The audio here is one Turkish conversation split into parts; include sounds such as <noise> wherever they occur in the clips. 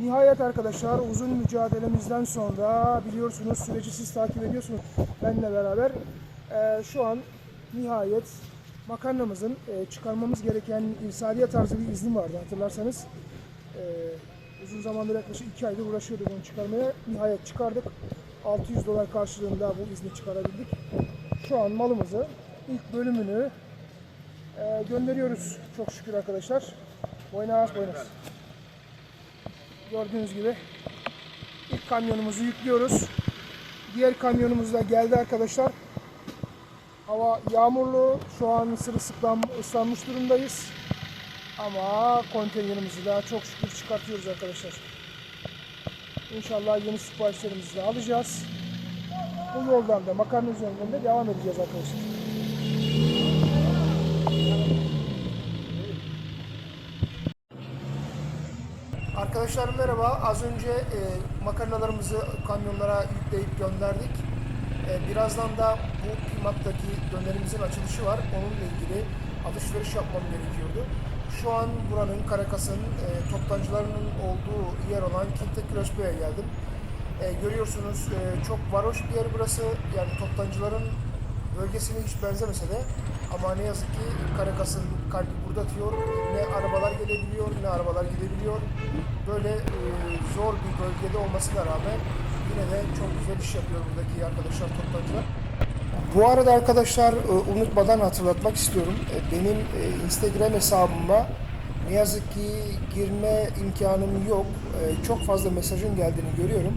Nihayet arkadaşlar uzun mücadelemizden sonra biliyorsunuz süreci siz takip ediyorsunuz benimle beraber. Ee, şu an nihayet makarnamızın e, çıkarmamız gereken irsaliye tarzı bir izni vardı hatırlarsanız. Ee, uzun zamandır yaklaşık 2 aydır uğraşıyorduk onu çıkarmaya. Nihayet çıkardık. 600 dolar karşılığında bu izni çıkarabildik. Şu an malımızı ilk bölümünü e, gönderiyoruz çok şükür arkadaşlar. Buenas buenas. Gördüğünüz gibi ilk kamyonumuzu yüklüyoruz. Diğer kamyonumuz da geldi arkadaşlar. Hava yağmurlu. Şu an sırılsıklam ıslanmış durumdayız. Ama konteynerimizi de çok şükür çıkartıyoruz arkadaşlar. İnşallah yeni siparişlerimizi de alacağız. Bu yoldan da makarna üzerinden de devam edeceğiz arkadaşlar. Arkadaşlar merhaba. Az önce e, makarnalarımızı kamyonlara yükleyip gönderdik. E, birazdan da bu Pimak'taki dönerimizin açılışı var. Onunla ilgili alışveriş yapmam gerekiyordu. Şu an buranın Karakas'ın e, toptancılarının olduğu yer olan Kinte Kiloşbe'ye geldim. E, görüyorsunuz e, çok varoş bir yer burası. Yani toptancıların bölgesine hiç benzemese de ama ne yazık ki Karakas'ın kalbi burada atıyor. Ne arabalar gelebiliyor ne arabalar gidebiliyor. Böyle e, zor bir bölgede olmasına rağmen yine de çok güzel iş yapıyor buradaki arkadaşlar toptancılar. Bu arada arkadaşlar e, unutmadan hatırlatmak istiyorum. E, Benim Instagram hesabıma ne yazık ki girme imkanım yok. Çok fazla mesajın geldiğini görüyorum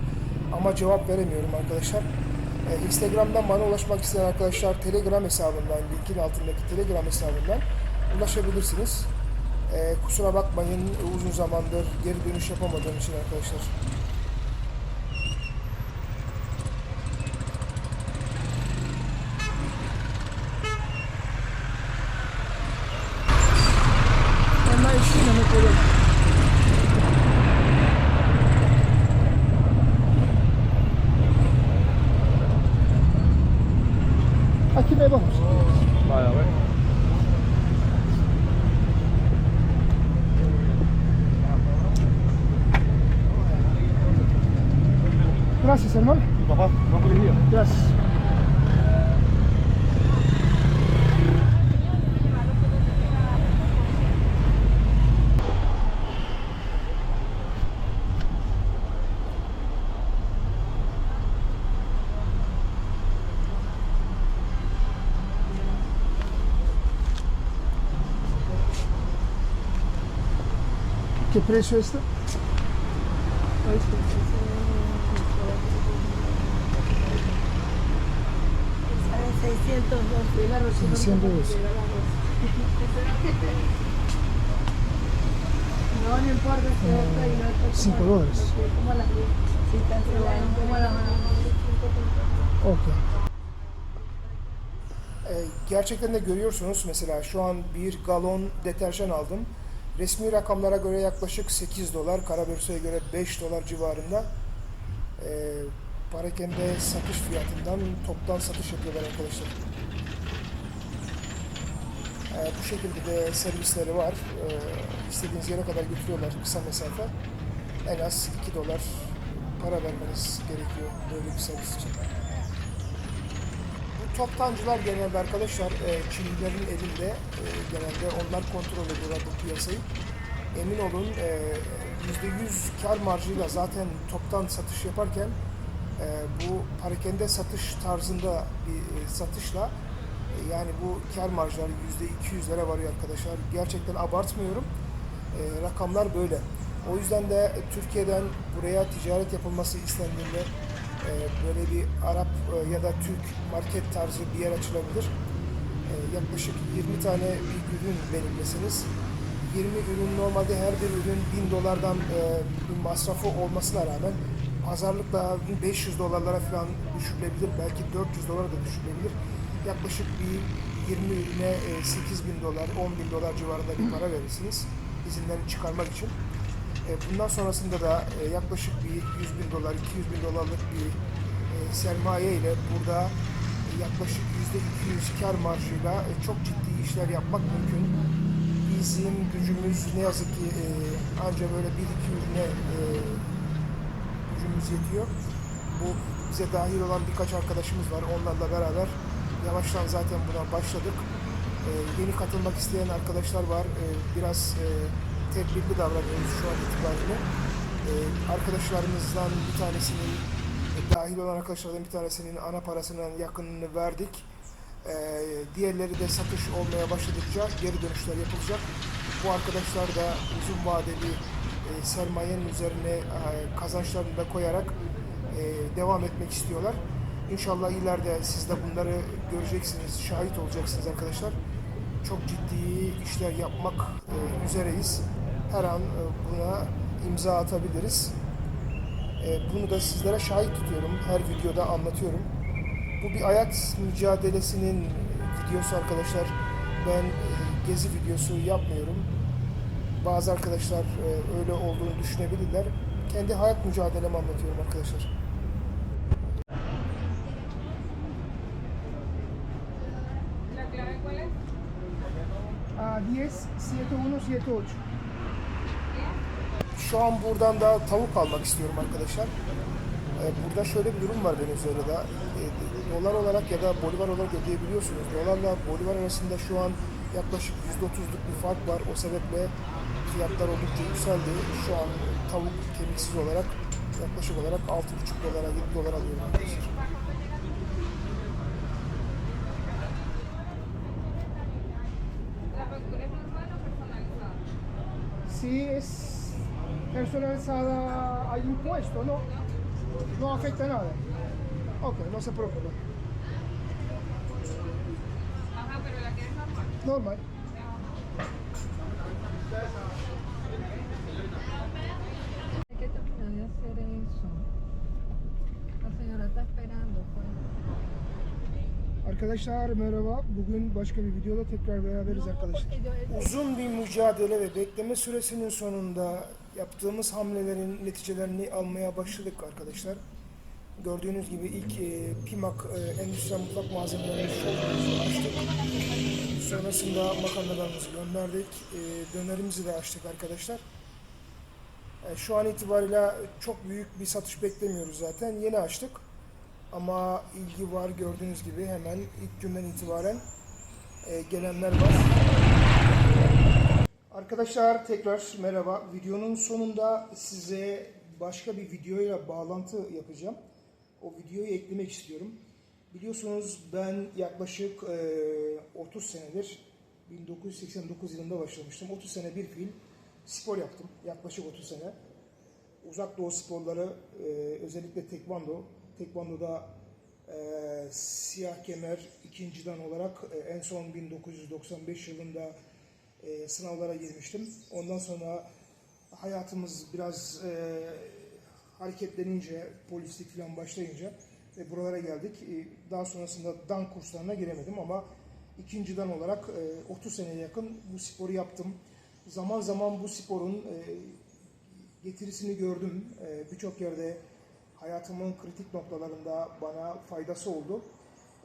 ama cevap veremiyorum arkadaşlar. Instagram'dan bana ulaşmak isteyen arkadaşlar Telegram hesabından, linkin altındaki Telegram hesabından ulaşabilirsiniz. E, kusura bakmayın uzun zamandır geri dönüş yapamadığım için arkadaşlar. Precio está? Sale 602 cigarros. y no 602. cigarros. No, importa, como- Cinco dólares. porque como la si está encerrado, como la Okey. E, Gerçekten de görüyorsunuz mesela şu an bir galon deterjan aldım. Resmi rakamlara göre yaklaşık 8 dolar, kara borsaya göre 5 dolar civarında. E, parakende satış fiyatından toptan satış yapıyorlar arkadaşlar. E, bu şekilde de servisleri var. E, istediğiniz yere kadar götürüyorlar kısa mesafe. En az 2 dolar para vermeniz gerekiyor böyle bir servis için. Toptancılar genelde arkadaşlar e, Çinlilerin elinde e, genelde onlar kontrol ediyorlar bu piyasayı. Emin olun e, %100 kar marjıyla zaten toptan satış yaparken e, bu parakende satış tarzında bir e, satışla e, yani bu kar marjları %200'lere varıyor arkadaşlar. Gerçekten abartmıyorum. E, rakamlar böyle. O yüzden de Türkiye'den buraya ticaret yapılması istendiğinde böyle bir Arap e, ya da Türk market tarzı bir yer açılabilir. E, yaklaşık 20 tane bir ürün belirleseniz 20 ürün normalde her bir ürün 1000 dolardan e, bir masrafı olmasına rağmen pazarlıkla 500 dolarlara falan düşürülebilir. Belki 400 dolara da düşürülebilir. Yaklaşık bir 20 ürüne e, 8 bin dolar, 10 bin dolar civarında bir para verirsiniz izinleri çıkarmak için. E, Bundan sonrasında da e, yaklaşık bir 100 bin dolar, 200 bin dolarlık bir e, sermaye ile burada yaklaşık %200 kar marjıyla çok ciddi işler yapmak mümkün. bizim gücümüz ne yazık ki e, anca böyle bir iki ürüne gücümüz yetiyor. Bu bize dahil olan birkaç arkadaşımız var. Onlarla beraber yavaştan zaten buna başladık. Yeni katılmak isteyen arkadaşlar var. Biraz tedbirli davranıyoruz şu an itibariyle. E, arkadaşlarımızdan bir tanesinin e, dahil olan arkadaşlardan bir tanesinin ana parasının yakınını verdik. E, diğerleri de satış olmaya başladıkça geri dönüşler yapılacak. Bu arkadaşlar da uzun vadeli e, sermayenin üzerine e, kazançlarını da koyarak e, devam etmek istiyorlar. İnşallah ileride siz de bunları göreceksiniz, şahit olacaksınız arkadaşlar. Çok ciddi işler yapmak e, üzereyiz. Her an e, buna imza atabiliriz. E, bunu da sizlere şahit tutuyorum. Her videoda anlatıyorum. Bu bir hayat mücadelesinin videosu arkadaşlar. Ben e, gezi videosu yapmıyorum. Bazı arkadaşlar öyle olduğunu düşünebilirler. Kendi hayat mücadelemi anlatıyorum arkadaşlar. ¿La clave cuál es? Aa, 10 7178. Şu an buradan da tavuk almak istiyorum arkadaşlar. Ee, burada şöyle bir durum var Venezuela'da. Ee, dolar olarak ya da bolivar olarak ödeyebiliyorsunuz. Dolarla bolivar arasında şu an yaklaşık %30'luk bir fark var. O sebeple fiyatlar oldukça yükseldi. Şu an tavuk kemiksiz olarak yaklaşık olarak 6,5 dolara 7 dolar alıyorum arkadaşlar. ¿La factura es personalizada? Es hay impuesto, ¿no? No afecta nada. Ok, no se preocupe. Ajá, pero la quieres normal. Normal. ¿Qué te opinas de hacer eso? La señora está esperando, pues. Arkadaşlar merhaba. Bugün başka bir videoda tekrar beraberiz arkadaşlar. Uzun bir mücadele ve bekleme süresinin sonunda yaptığımız hamlelerin neticelerini almaya başladık arkadaşlar. Gördüğünüz gibi ilk e, Pimak e, endüstriyel mutfak malzemelerini showroom'umuzu açtık. Sonrasında makarnalarımızı gönderdik. E, dönerimizi de açtık arkadaşlar. E, şu an itibariyle çok büyük bir satış beklemiyoruz zaten. Yeni açtık. Ama ilgi var gördüğünüz gibi hemen ilk günden itibaren e, gelenler var. Arkadaşlar tekrar merhaba. Videonun sonunda size başka bir videoyla bağlantı yapacağım. O videoyu eklemek istiyorum. Biliyorsunuz ben yaklaşık e, 30 senedir 1989 yılında başlamıştım. 30 sene bir fiil spor yaptım. Yaklaşık 30 sene. Uzak doğu sporları e, özellikle tekvando. Tekvandoda e, siyah kemer ikinci dan olarak e, en son 1995 yılında e, sınavlara girmiştim. Ondan sonra hayatımız biraz e, hareketlenince, polislik falan başlayınca ve buralara geldik. E, daha sonrasında dan kurslarına giremedim ama ikinci dan olarak e, 30 seneye yakın bu sporu yaptım. Zaman zaman bu sporun e, getirisini gördüm. E, Birçok yerde hayatımın kritik noktalarında bana faydası oldu.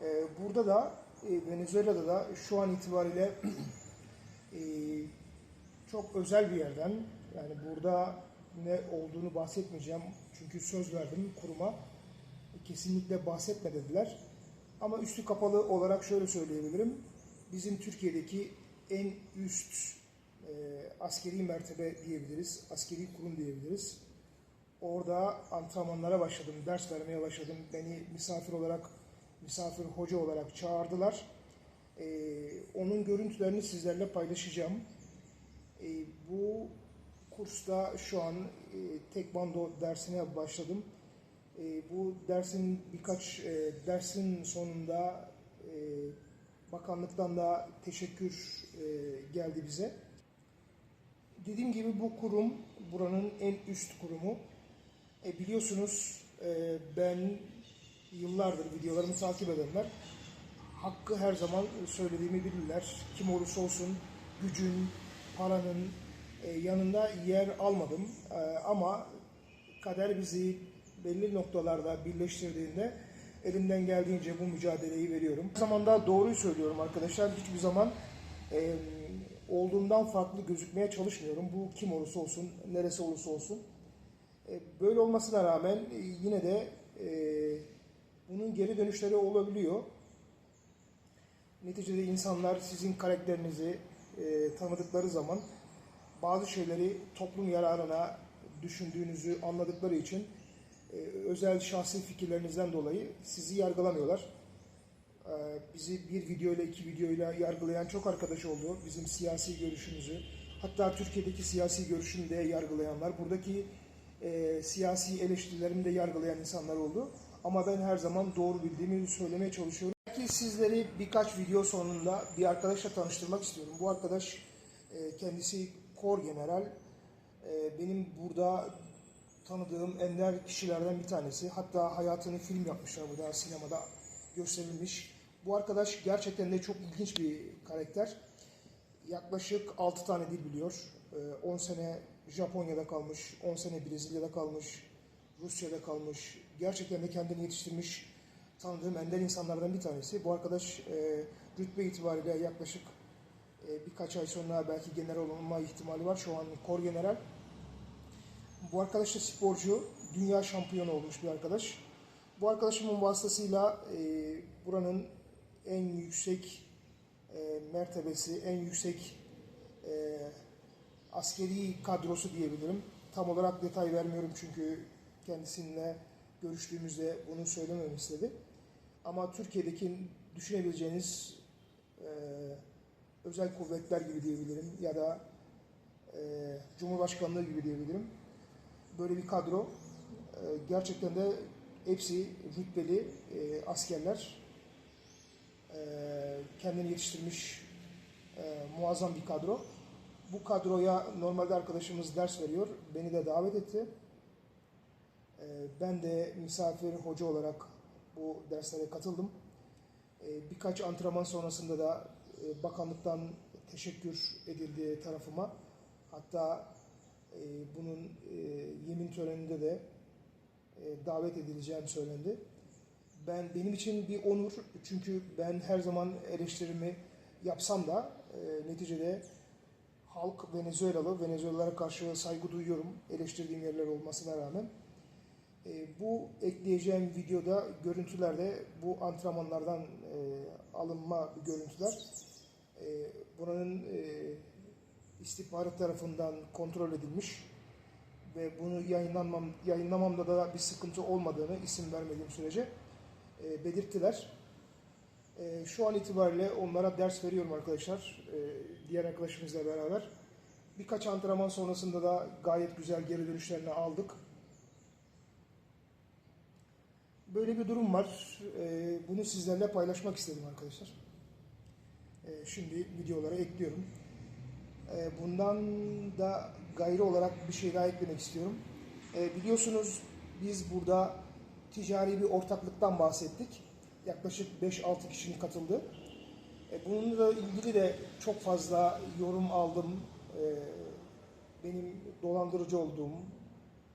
E, burada da e, Venezuela'da da şu an itibariyle <clears throat> e, çok özel bir yerden yani burada ne olduğunu bahsetmeyeceğim çünkü söz verdim kuruma kesinlikle bahsetme dediler. Ama üstü kapalı olarak şöyle söyleyebilirim. Bizim Türkiye'deki en üst e, askeri mertebe diyebiliriz, askeri kurum diyebiliriz. Orada antrenmanlara başladım, ders vermeye başladım. Beni misafir olarak, misafir hoca olarak çağırdılar. Ee, onun görüntülerini sizlerle paylaşacağım. Ee, bu kursta şu an e, tekvando dersine başladım. Ee, bu dersin birkaç e, dersin sonunda e, bakanlıktan da teşekkür e, geldi bize. Dediğim gibi bu kurum buranın en üst kurumu. E, biliyorsunuz e, ben yıllardır videolarımı takip edenler hakkı her zaman söylediğimi bilirler. Kim olursa olsun gücün, paranın e, yanında yer almadım. E, ama kader bizi belli noktalarda birleştirdiğinde elimden geldiğince bu mücadeleyi veriyorum. Her zaman da doğruyu söylüyorum arkadaşlar. Hiçbir zaman e, olduğundan farklı gözükmeye çalışmıyorum. Bu kim olursa olsun, neresi olursa olsun. E, Böyle olmasına rağmen e, yine de e, bunun geri dönüşleri olabiliyor. Neticede insanlar sizin karakterinizi e, tanıdıkları zaman bazı şeyleri toplum yararına düşündüğünüzü anladıkları için e, özel şahsi fikirlerinizden dolayı sizi yargılamıyorlar. E, bizi bir videoyla iki videoyla yargılayan çok arkadaş oldu. Bizim siyasi görüşümüzü hatta Türkiye'deki siyasi görüşünü de yargılayanlar, buradaki e, siyasi eleştirilerimi de yargılayan insanlar oldu. Ama ben her zaman doğru bildiğimi söylemeye çalışıyorum. Belki sizleri birkaç video sonunda bir arkadaşla tanıştırmak istiyorum. Bu arkadaş e, kendisi Kor General. E, benim burada tanıdığım ender kişilerden bir tanesi. Hatta hayatını film yapmışlar burada sinemada gösterilmiş. Bu arkadaş gerçekten de çok ilginç bir karakter. Yaklaşık 6 tane dil biliyor. E, 10 sene Japonya'da kalmış, 10 sene Brezilya'da kalmış, Rusya'da kalmış. Gerçekten de kendini yetiştirmiş tanıdığım ender insanlardan bir tanesi. Bu arkadaş e, rütbe itibariyle yaklaşık e, birkaç ay sonra belki general olma ihtimali var. Şu an kor general. Bu arkadaş da sporcu, dünya şampiyonu olmuş bir arkadaş. Bu arkadaşımın vasıtasıyla e, buranın en yüksek e, mertebesi, en yüksek e, askeri kadrosu diyebilirim. Tam olarak detay vermiyorum çünkü kendisiyle görüştüğümüzde bunu söylememi istedi. Ama Türkiye'deki düşünebileceğiniz e, özel kuvvetler gibi diyebilirim ya da e, Cumhurbaşkanlığı gibi diyebilirim. Böyle bir kadro. E, gerçekten de hepsi rütbeli e, askerler. E, kendini yetiştirmiş e, muazzam bir kadro. Bu kadroya normalde arkadaşımız ders veriyor. Beni de davet etti. E, ben de misafir hoca olarak bu derslere katıldım. E, birkaç antrenman sonrasında da e, bakanlıktan teşekkür edildi tarafıma. Hatta e, bunun e, yemin töreninde de davet edileceğim söylendi. Ben benim için bir onur çünkü ben her zaman eleştirimi yapsam da neticede halk Venezuelalı, Venezuelalara karşı saygı duyuyorum eleştirdiğim yerler olmasına rağmen. E, bu ekleyeceğim videoda görüntülerde bu antrenmanlardan e, alınma görüntüler. E, buranın e, istihbarat tarafından kontrol edilmiş ve bunu yayınlanmam, yayınlamamda da bir sıkıntı olmadığını isim vermediğim sürece e, belirttiler. Şu an itibariyle onlara ders veriyorum arkadaşlar. Diğer arkadaşımızla beraber. Birkaç antrenman sonrasında da gayet güzel geri dönüşlerini aldık. Böyle bir durum var. E, bunu sizlerle paylaşmak istedim arkadaşlar. E, şimdi videolara ekliyorum. E, bundan da gayrı olarak bir şey daha eklemek istiyorum. Biliyorsunuz biz burada ticari bir ortaklıktan bahsettik. Yaklaşık 5-6 kişinin katıldı. Bununla ilgili de çok fazla yorum aldım. Benim dolandırıcı olduğum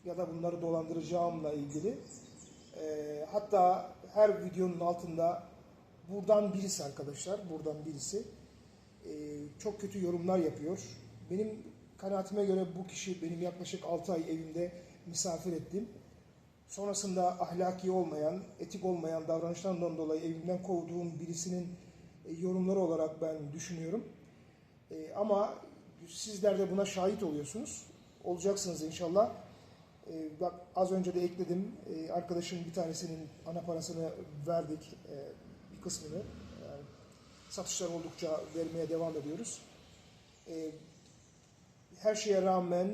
ya da bunları dolandıracağımla ilgili. E, hatta her videonun altında buradan birisi arkadaşlar, buradan birisi e, çok kötü yorumlar yapıyor. Benim kanaatime göre bu kişi benim yaklaşık 6 ay evimde misafir ettim. Sonrasında ahlaki olmayan, etik olmayan davranışlarından dolayı evimden kovduğum birisinin e, yorumları olarak ben düşünüyorum. E, ama sizler de buna şahit oluyorsunuz. Olacaksınız inşallah. E, bak az önce de ekledim. E, arkadaşın bir tanesinin ana parasını verdik. E, bir kısmını. Satışlar oldukça vermeye devam ediyoruz. Her şeye rağmen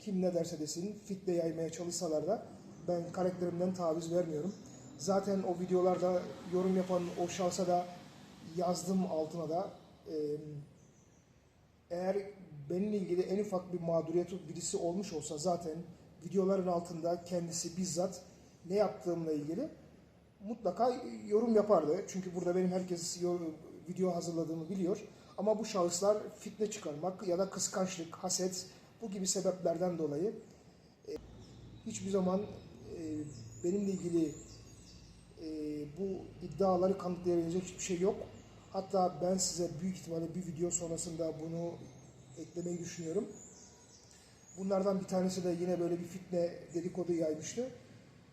kim ne derse desin fitne yaymaya çalışsalar da ben karakterimden taviz vermiyorum. Zaten o videolarda yorum yapan o şahsa da yazdım altına da eğer benimle ilgili en ufak bir mağduriyet birisi olmuş olsa zaten videoların altında kendisi bizzat ne yaptığımla ilgili mutlaka yorum yapardı. Çünkü burada benim herkes video hazırladığımı biliyor. Ama bu şahıslar fitne çıkarmak ya da kıskançlık, haset bu gibi sebeplerden dolayı e, hiçbir zaman e, benimle ilgili e, bu iddiaları kanıtlayabilecek hiçbir şey yok. Hatta ben size büyük ihtimalle bir video sonrasında bunu eklemeyi düşünüyorum. Bunlardan bir tanesi de yine böyle bir fitne dedikodu yaymıştı.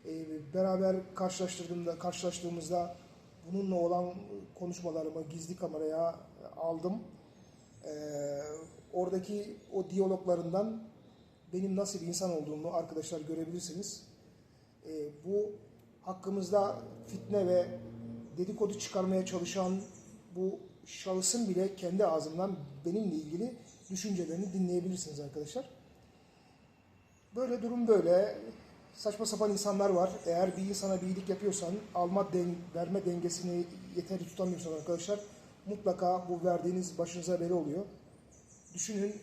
Ee, beraber karşılaştırdığımda, karşılaştığımızda bununla olan konuşmalarımı gizli kameraya aldım. Ee, oradaki o diyaloglarından benim nasıl bir insan olduğumu arkadaşlar görebilirsiniz. Ee, bu hakkımızda fitne ve dedikodu çıkarmaya çalışan bu şahısın bile kendi ağzından benimle ilgili düşüncelerini dinleyebilirsiniz arkadaşlar. Böyle durum böyle. Saçma sapan insanlar var. Eğer bir insana bir iyilik yapıyorsan, alma den verme dengesini yeterli tutamıyorsan arkadaşlar, mutlaka bu verdiğiniz başınıza bela oluyor. Düşünün,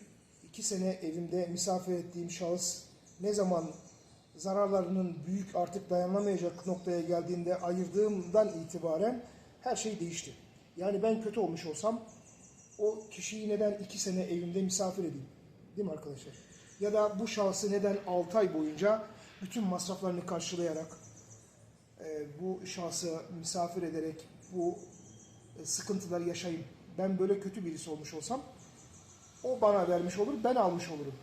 iki sene evimde misafir ettiğim şahıs ne zaman zararlarının büyük artık dayanamayacak noktaya geldiğinde ayırdığımdan itibaren her şey değişti. Yani ben kötü olmuş olsam o kişiyi neden iki sene evimde misafir edeyim? Değil mi arkadaşlar? Ya da bu şahsı neden 6 ay boyunca bütün masraflarını karşılayarak e, bu şahsı misafir ederek bu e, sıkıntıları yaşayıp ben böyle kötü birisi olmuş olsam o bana vermiş olur, ben almış olurum.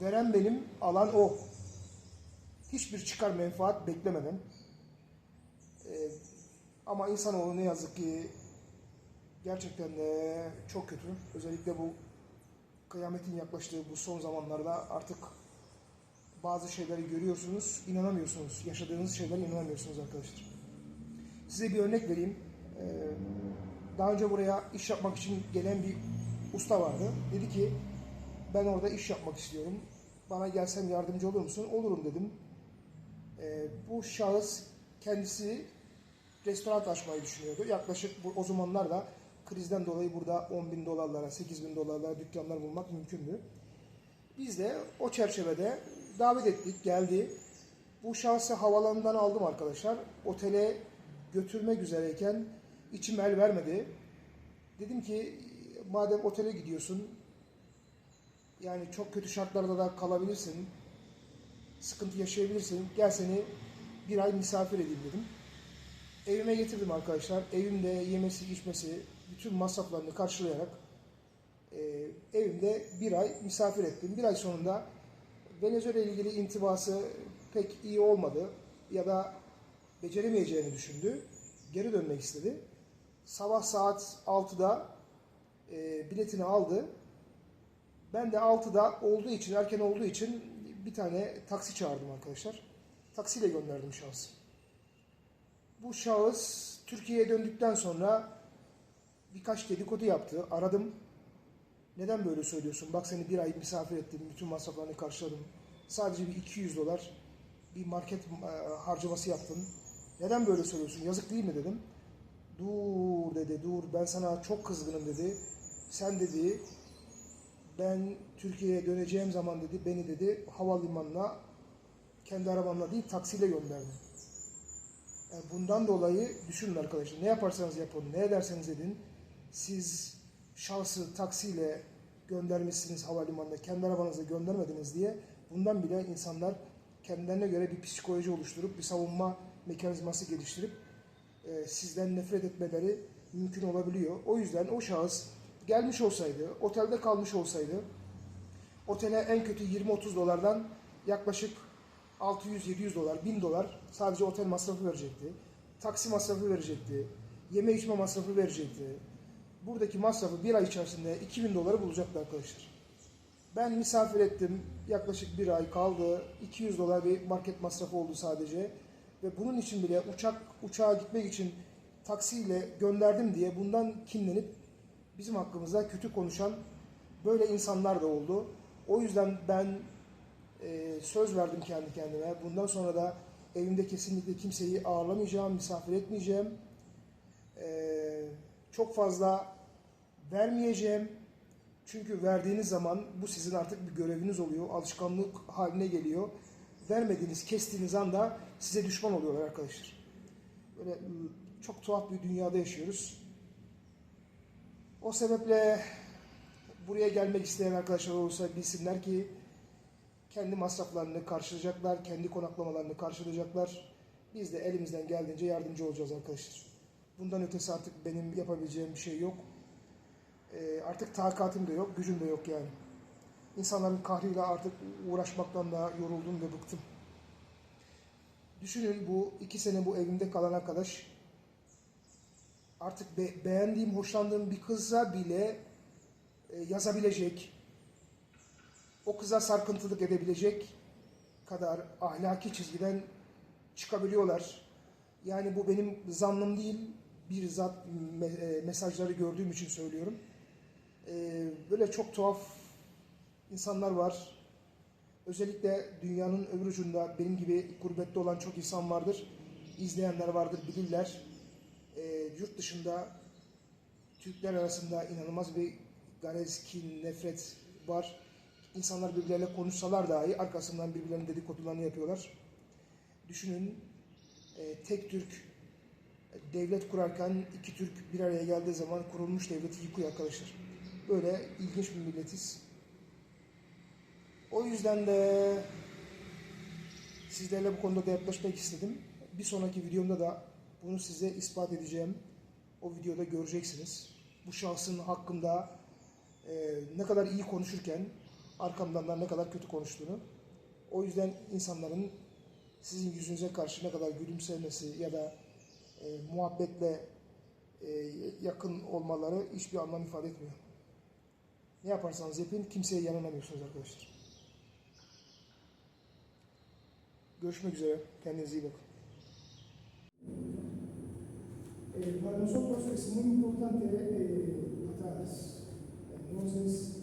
Veren benim, alan o. Hiçbir çıkar menfaat beklemeden. E, ama insanoğlu ne yazık ki gerçekten de çok kötü. Özellikle bu kıyametin yaklaştığı bu son zamanlarda artık bazı şeyleri görüyorsunuz, inanamıyorsunuz. Yaşadığınız şeylere inanamıyorsunuz arkadaşlar. Size bir örnek vereyim. Ee, daha önce buraya iş yapmak için gelen bir usta vardı. Dedi ki ben orada iş yapmak istiyorum. Bana gelsen yardımcı olur musun? Olurum dedim. Ee, bu şahıs kendisi restoran açmayı düşünüyordu. Yaklaşık o zamanlar da krizden dolayı burada 10 bin dolarlara, 8 bin dolarlara dükkanlar bulmak mümkündü. Biz de o çerçevede davet ettik, geldi. Bu şahsı havalanından aldım arkadaşlar. Otele götürmek üzereyken içim el vermedi. Dedim ki madem otele gidiyorsun, yani çok kötü şartlarda da kalabilirsin, sıkıntı yaşayabilirsin. Gel seni bir ay misafir edeyim dedim. Evime getirdim arkadaşlar. Evimde yemesi, içmesi, bütün masraflarını karşılayarak e, evimde bir ay misafir ettim. Bir ay sonunda Venezuela ile ilgili intibası pek iyi olmadı ya da beceremeyeceğini düşündü. Geri dönmek istedi. Sabah saat 6'da e, biletini aldı. Ben de 6'da olduğu için, erken olduğu için bir tane taksi çağırdım arkadaşlar. Taksiyle gönderdim şahsı. Bu şahıs Türkiye'ye döndükten sonra birkaç dedikodu yaptı. Aradım. Neden böyle söylüyorsun? Bak seni bir ay misafir ettim. Bütün masraflarını karşıladım. Sadece bir 200 dolar bir market e, harcaması yaptın. Neden böyle söylüyorsun? Yazık değil mi dedim. Dur dedi dur ben sana çok kızgınım dedi. Sen dedi ben Türkiye'ye döneceğim zaman dedi beni dedi havalimanına kendi arabamla değil taksiyle gönderdi. Yani bundan dolayı düşünün arkadaşlar. Ne yaparsanız yapın, ne ederseniz edin. Siz şahsı taksiyle göndermişsiniz havalimanına, kendi arabanızla göndermediniz diye bundan bile insanlar kendilerine göre bir psikoloji oluşturup bir savunma mekanizması geliştirip e, sizden nefret etmeleri mümkün olabiliyor. O yüzden o şahıs gelmiş olsaydı, otelde kalmış olsaydı otele en kötü 20-30 dolardan yaklaşık 600-700 dolar, 1000 dolar sadece otel masrafı verecekti. Taksi masrafı verecekti. Yeme içme masrafı verecekti. Buradaki masrafı bir ay içerisinde 2000 doları bulacaktı arkadaşlar. Ben misafir ettim. Yaklaşık bir ay kaldı. 200 dolar bir market masrafı oldu sadece. Ve bunun için bile uçak uçağa gitmek için taksiyle gönderdim diye bundan kinlenip bizim hakkımızda kötü konuşan böyle insanlar da oldu. O yüzden ben e, söz verdim kendi kendime. Bundan sonra da evimde kesinlikle kimseyi ağırlamayacağım, misafir etmeyeceğim. E, çok fazla vermeyeceğim. Çünkü verdiğiniz zaman bu sizin artık bir göreviniz oluyor, alışkanlık haline geliyor. Vermediğiniz, kestiğiniz anda size düşman oluyorlar arkadaşlar. Böyle ıı, çok tuhaf bir dünyada yaşıyoruz. O sebeple buraya gelmek isteyen arkadaşlar olursa bilsinler ki kendi masraflarını karşılayacaklar, kendi konaklamalarını karşılayacaklar. Biz de elimizden geldiğince yardımcı olacağız arkadaşlar. Bundan ötesi artık benim yapabileceğim bir şey yok. Ee, artık takatım da yok, gücüm de yok yani. İnsanların kahrıyla artık uğraşmaktan da yoruldum ve bıktım. Düşünün bu iki sene bu evimde kalan arkadaş artık be- beğendiğim, hoşlandığım bir kıza bile e, yazabilecek, o kıza sarkıntılık edebilecek kadar ahlaki çizgiden çıkabiliyorlar. Yani bu benim zannım değil, bir zat e, mesajları gördüğüm için söylüyorum. E, Böyle çok tuhaf insanlar var. Özellikle dünyanın öbür ucunda benim gibi gurbette olan çok insan vardır. İzleyenler vardır, bilirler. E, yurt dışında Türkler arasında inanılmaz bir garez, kin, nefret var. İnsanlar birbirleriyle konuşsalar dahi arkasından birbirlerinin dedikodularını yapıyorlar. Düşünün tek Türk devlet kurarken iki Türk bir araya geldiği zaman kurulmuş devleti yıkıyor arkadaşlar. Böyle ilginç bir milletiz. O yüzden de sizlerle bu konuda da yaklaşmak istedim. Bir sonraki videomda da bunu size ispat edeceğim. O videoda göreceksiniz. Bu şahsın hakkında e, ne kadar iyi konuşurken arkamdan da ne kadar kötü konuştuğunu. O yüzden insanların sizin yüzünüze karşı ne kadar gülümsemesi ya da e, muhabbetle e, yakın olmaları hiçbir anlam ifade etmiyor. Ne yaparsanız yapın kimseye yanılamıyorsunuz arkadaşlar. Görüşmek üzere. Kendinize iyi bakın. Eh, para nosotros muy importante eh, patadas. Entonces,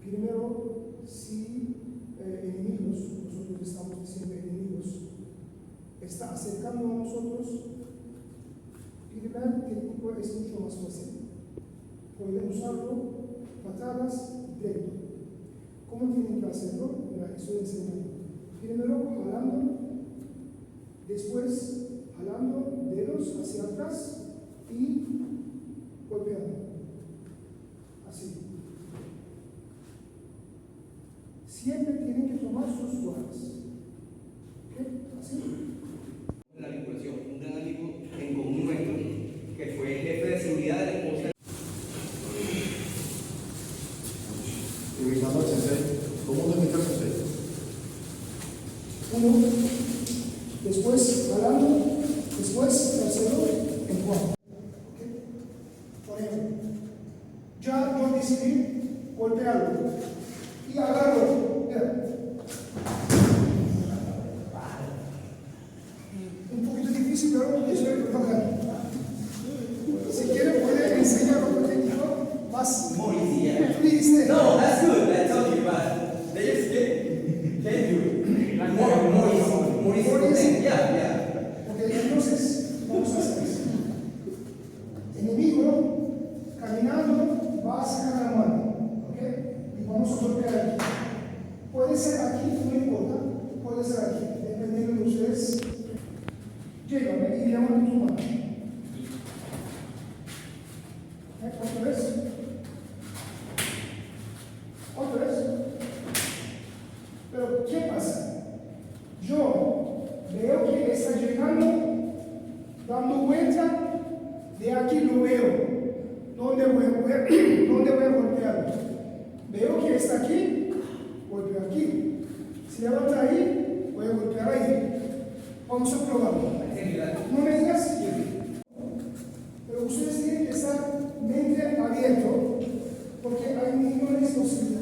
primero, si eh, enemigos, nosotros estamos diciendo enemigos, está acercando a nosotros, técnico es mucho más fácil. Pueden usarlo, patadas, directo. ¿Cómo tienen que hacerlo? Mira, estoy enseñando. Primero, jalando, después jalando dedos hacia atrás y golpeando. Así. Siempre tienen que tomar sus guardas. ¿Ok? Así. Aquí. Si levanta ahí, voy a golpear ahí. Vamos a probarlo. No me digas pero ustedes tienen que estar mente abierto porque hay millones de posibilidades.